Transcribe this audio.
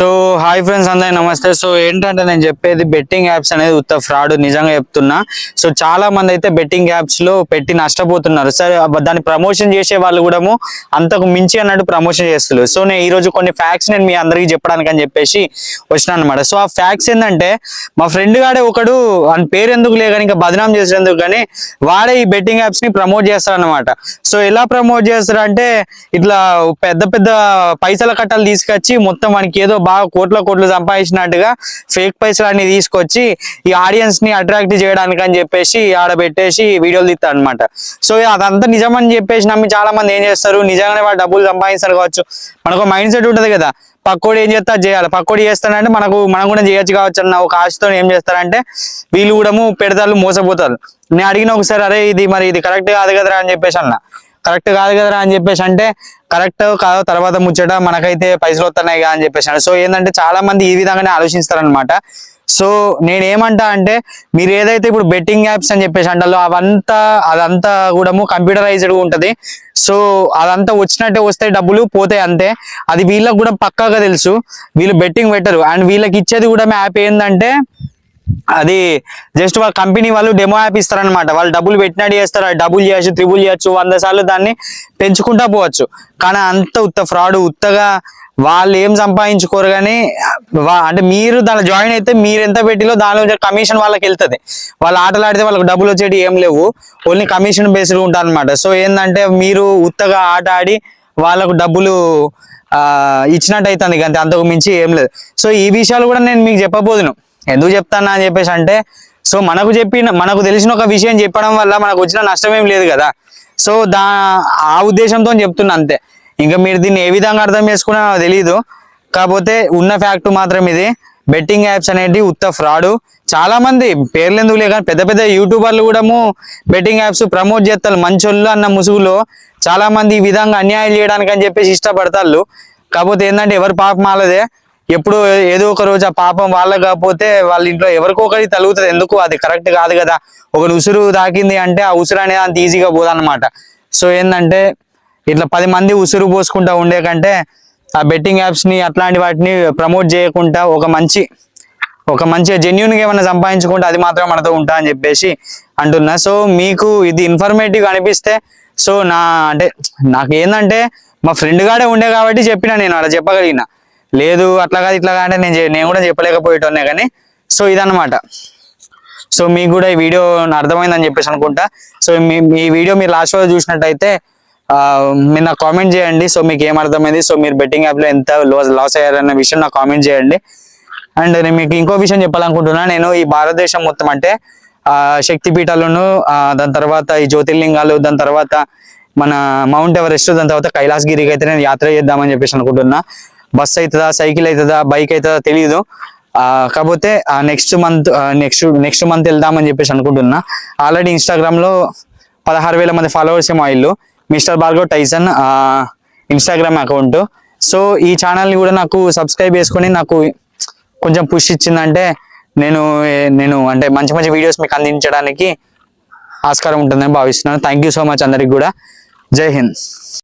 So hi friends అందరి నమస్తే. So ఏంటంటే నేను చెప్పేది బెట్టింగ్ యాప్స్ అనేది ఉత్త ఫ్రాడ్ నిజంగా చెప్తున్నా. సో చాలా మంది అయితే బెట్టింగ్ యాప్స్లో పెట్టి నష్టపోతున్నారు. సరే దాన్ని ప్రమోషన్ చేసే వాళ్ళు కూడా అంతకు మించి అన్నట్టు ప్రమోషన్ చేస్తున్నారు. సో నేను ఈ రోజు కొన్ని ఫ్యాక్ట్స్ నేను మీ అందరికి చెప్పడానికి అని చెప్పేసి వచ్చిన అనమాట సో ఆ ఫ్యాక్ట్స్ ఏంటంటే మా ఫ్రెండ్ గాడే ఒకడు అని పేరు ఎందుకు లేక ఇంకా బదనాం చేసేందుకు కానీ వాడే ఈ బెట్టింగ్ యాప్స్ని ప్రమోట్ చేస్తారనమాట సో ఎలా ప్రమోట్ చేస్తారంటే ఇట్లా పెద్ద పెద్ద పైసల కట్టలు తీసుకొచ్చి మొత్తం మనకి ఏదో బాగా కోట్ల కోట్లు సంపాదించినట్టుగా ఫేక్ పైసలు అన్ని తీసుకొచ్చి ఈ ఆడియన్స్ని అట్రాక్ట్ చేయడానికి అని చెప్పేసి ఆడ పెట్టేసి వీడియోలు తీస్తారు అనమాట సో అదంతా నిజమని చెప్పేసి నమ్మి చాలా మంది ఏం చేస్తారు? నిజంగానే వాళ్ళు డబ్బులు సంపాదిస్తారు కావచ్చు. మనకు మైండ్ సెట్ ఉంటుంది కదా. పక్కోడు ఏం చేస్తా? అది చేయాలి. పక్కోడు చేస్తానంటే మనకు మనం కూడా చేయొచ్చు కావచ్చు అన్న ఒక ఆశతో ఏం చేస్తారంటే వీళ్ళు కూడా పెడతారు మోసపోతారు. నేను అడిగిన ఒకసారి అరే ఇది మరి ఇది కరెక్ట్ కాదు కదరా? అని చెప్పేసి అన్న. కరెక్ట్ కాదు కదరా అని చెప్పేసి అంటే కరెక్ట్ కాదు తర్వాత ముచ్చట మనకైతే పైసలు వస్తున్నాయి కదా అని చెప్పేసి సో ఏంటంటే చాలా మంది ఈ విధంగానే ఆలోచిస్తారనమాట సో నేనేమంటా అంటే మీరు ఏదైతే ఇప్పుడు బెట్టింగ్ యాప్స్ అని చెప్పేసి అంటారో అవంతా అదంతా కూడా కంప్యూటరైజ్డ్ ఉంటుంది. సో అదంతా వచ్చినట్టే వస్తాయి డబ్బులు పోతాయి అంతే. అది వీళ్ళకి కూడా పక్కాగా తెలుసు. వీళ్ళు బెట్టింగ్ పెట్టరు. అండ్ వీళ్ళకి ఇచ్చేది కూడా యాప్ ఏంటంటే అది జస్ట్ వాళ్ళ కంపెనీ వాళ్ళు డెమో యాప్ ఇస్తారనమాట వాళ్ళు డబ్బులు పెట్టినట్టు చేస్తారు అది చేయొచ్చు త్రిబుల్ చేయొచ్చు వంద సార్లు దాన్ని పెంచుకుంటా పోవచ్చు. కానీ అంత ఉత్త ఫ్రాడ్ ఉత్తగా వాళ్ళు ఏం సంపాదించుకోరు కానీ వా- అంటే మీరు దాని జాయిన్ అయితే మీరు ఎంత పెట్టిలో దానిలో కమిషన్ వాళ్ళకి వెళ్తుంది. వాళ్ళు ఆటలు ఆడితే వాళ్ళకి డబ్బులు వచ్చేటి ఏం లేవు. ఓన్లీ కమిషన్ బేస్డ్ ఉంటారు అనమాట సో ఏంటంటే మీరు ఉత్తగా ఆట ఆడి వాళ్ళకు డబ్బులు ఇచ్చినట్టు అవుతుంది అంతే అంతకు మించి ఏం లేదు. సో ఈ విషయాలు కూడా నేను మీకు చెప్పబోదును. ఎందుకు చెప్తానా అని చెప్పేసి అంటే సో మనకు చెప్పిన మనకు తెలిసిన ఒక విషయం చెప్పడం వల్ల మనకు వచ్చిన నష్టం ఏం లేదు కదా. సో దా ఆ ఉద్దేశంతో చెప్తున్నా అంతే. ఇంకా మీరు దీన్ని ఏ విధంగా అర్థం చేసుకున్నా తెలియదు కాకపోతే ఉన్న ఫ్యాక్ట్ మాత్రం ఇది. బెట్టింగ్ యాప్స్ అనేటివి ఉత్త ఫ్రాడ్. చాలా మంది పేర్లు ఎందుకు లేక పెద్ద పెద్ద యూట్యూబర్లు కూడా బెట్టింగ్ యాప్స్ ప్రమోట్ చేస్తారు. మంచోళ్ళు అన్న ముసుగులో చాలా మంది ఈ విధంగా అన్యాయం చేయడానికి అని చెప్పేసి ఇష్టపడతారు కాకపోతే ఏంటంటే ఎవరు పాపం మాలదే ఎప్పుడు ఏదో ఒక రోజు ఆ పాపం వాళ్ళ కాకపోతే వాళ్ళ ఇంట్లో ఎవరికో ఒకరికి తలుగుతుంది. ఎందుకు? అది కరెక్ట్ కాదు కదా. ఒక ఉసురు తాకింది అంటే ఆ ఉసురు అనేది అంత ఈజీగా పోదన్నమాట. సో ఏంటంటే ఇట్లా పది మంది ఉసురు పోసుకుంటా ఉండే కంటే ఆ బెట్టింగ్ యాప్స్ని అట్లాంటి వాటిని ప్రమోట్ చేయకుండా ఒక మంచి ఒక మంచి జెన్యున్గా ఏమైనా సంపాదించుకుంటే అది మాత్రం మనతో ఉంటా అని చెప్పేసి అంటున్నా. సో మీకు ఇది ఇన్ఫర్మేటివ్ అనిపిస్తే సో నా అంటే నాకు ఏంటంటే మా ఫ్రెండ్ గాడే ఉండే కాబట్టి చెప్పిన నేను అలా చెప్పగలిగిన. లేదు అట్లా కాదు ఇట్లా అంటే నేను నేను కూడా చెప్పలేకపోయేటోనే కానీ సో ఇదన్నమాట. సో మీకు కూడా ఈ వీడియో అర్థమైందని చెప్పేసి అనుకుంటా. సో మీ ఈ వీడియో మీరు లాస్ట్ రోజు చూసినట్టయితే మీరు నాకు కామెంట్ చేయండి. సో మీకు ఏం అర్థమైంది? సో మీరు బెట్టింగ్ యాప్లో ఎంత లాస్ అయ్యారన్న విషయం నాకు కామెంట్ చేయండి. అండ్ నేను మీకు ఇంకో విషయం చెప్పాలనుకుంటున్నా. నేను ఈ భారతదేశం మొత్తం అంటే శక్తిపీఠాలను దాని తర్వాత ఈ జ్యోతిర్లింగాలు దాని తర్వాత మన మౌంట్ ఎవరెస్ట్ దాని తర్వాత కైలాసగిరికి అయితే నేను యాత్ర చేద్దామని చెప్పేసి అనుకుంటున్నా. బస్ అవుతుందా సైకిల్ అవుతుందా బైక్ అవుతుందా తెలియదు కాకపోతే next month next next month వెళ్దామని చెప్పేసి అనుకుంటున్నా. ఆల్రెడీ ఇన్స్టాగ్రామ్లో పదహారు వేల మంది ఫాలోవర్స్ ఏమో ఇల్లు. Mister Bhargav Tyson Instagram account so ఈ ఛానల్ని కూడా నాకు సబ్స్క్రైబ్ చేసుకొని నాకు కొంచెం పుష్ ఇచ్చిందంటే నేను నేను అంటే మంచి మంచి వీడియోస్ మీకు అందించడానికి ఆస్కారం ఉంటుందని భావిస్తున్నాను. థ్యాంక్ యూ సో మచ్ అందరికి కూడా. జై హింద్.